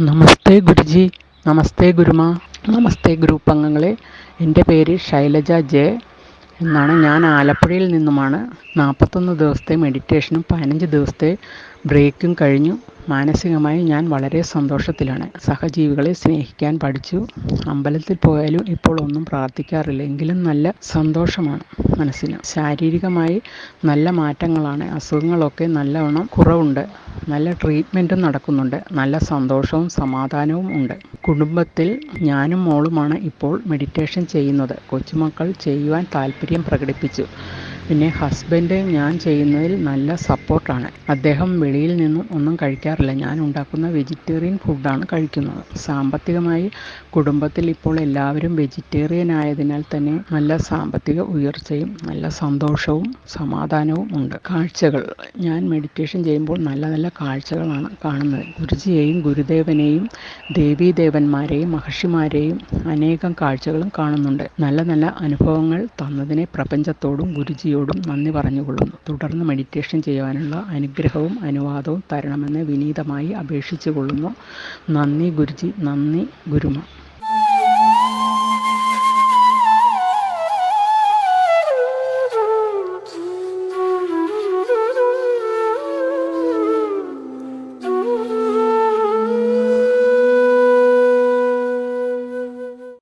നമസ്തേ ഗുരുജി നമസ്തേ ഗുരുമ നമസ്തേ group അംഗങ്ങളെ എന്റെ പേര് ശൈലജ ജെ എന്നാണ് ഞാൻ ആലപ്പുഴയിൽ നിന്നുമാണ്. നാൽപ്പത്തൊന്ന് ദിവസത്തെ മെഡിറ്റേഷനും പതിനഞ്ച് ദിവസത്തെ ബ്രേക്കും കഴിഞ്ഞു. മാനസികമായി ഞാൻ വളരെ സന്തോഷത്തിലാണ്. സഹജീവികളെ സ്നേഹിക്കാൻ പഠിച്ചു. അമ്പലത്തിൽ പോയാലും ഇപ്പോൾ ഒന്നും പ്രാർത്ഥിക്കാറില്ല. എങ്കിലും നല്ല സന്തോഷമാണ് മനസ്സിന്. ശാരീരികമായി നല്ല മാറ്റങ്ങളാണ്. അസുഖങ്ങളൊക്കെ നല്ലവണ്ണം കുറവുണ്ട്. നല്ല ട്രീറ്റ്മെന്റും നടക്കുന്നുണ്ട്. നല്ല സന്തോഷവും സമാധാനവും ഉണ്ട്. കുടുംബത്തിൽ ഞാനും മോളുമാണ് ഇപ്പോൾ മെഡിറ്റേഷൻ ചെയ്യുന്നത്. കൊച്ചുമക്കൾ ചെയ്യുവാൻ താല്പര്യം പ്രകടിപ്പിച്ചു. പിന്നെ ഹസ്ബൻഡ് ഞാൻ ചെയ്യുന്നതിൽ നല്ല സപ്പോർട്ടാണ് അദ്ദേഹം വെളിയിൽ നിന്നും ഒന്നും കഴിക്കാറില്ല. ഞാൻ ഉണ്ടാക്കുന്ന വെജിറ്റേറിയൻ ഫുഡാണ് കഴിക്കുന്നത്. സാമ്പത്തികമായി കുടുംബത്തിൽ ഇപ്പോൾ എല്ലാവരും വെജിറ്റേറിയൻ ആയതിനാൽ തന്നെ നല്ല സാമ്പത്തിക ഉയർച്ചയും നല്ല സന്തോഷവും സമാധാനവും ഉണ്ട്. കാഴ്ചകൾ. ഞാൻ മെഡിറ്റേഷൻ ചെയ്യുമ്പോൾ നല്ല നല്ല കാഴ്ചകളാണ് കാണുന്നത്. ഗുരുജിയെയും ഗുരുദേവനെയും ദേവീദേവന്മാരെയും മഹർഷിമാരെയും അനേകം കാഴ്ചകളും കാണുന്നുണ്ട്. നല്ല നല്ല അനുഭവങ്ങൾ തന്നതിനെ പ്രപഞ്ചത്തോടും ഗുരുജിയോടും നന്ദി പറഞ്ഞുകൊള്ളുന്നു. തുടർന്ന് മെഡിറ്റേഷൻ ചെയ്യുവാനുള്ള അനുഗ്രഹവും അനുവാദവും തരണമെന്ന് വിനീതമായി അപേക്ഷിച്ചു കൊള്ളുന്നു നന്ദി ഗുരുജി നന്ദി ഗുരുമ.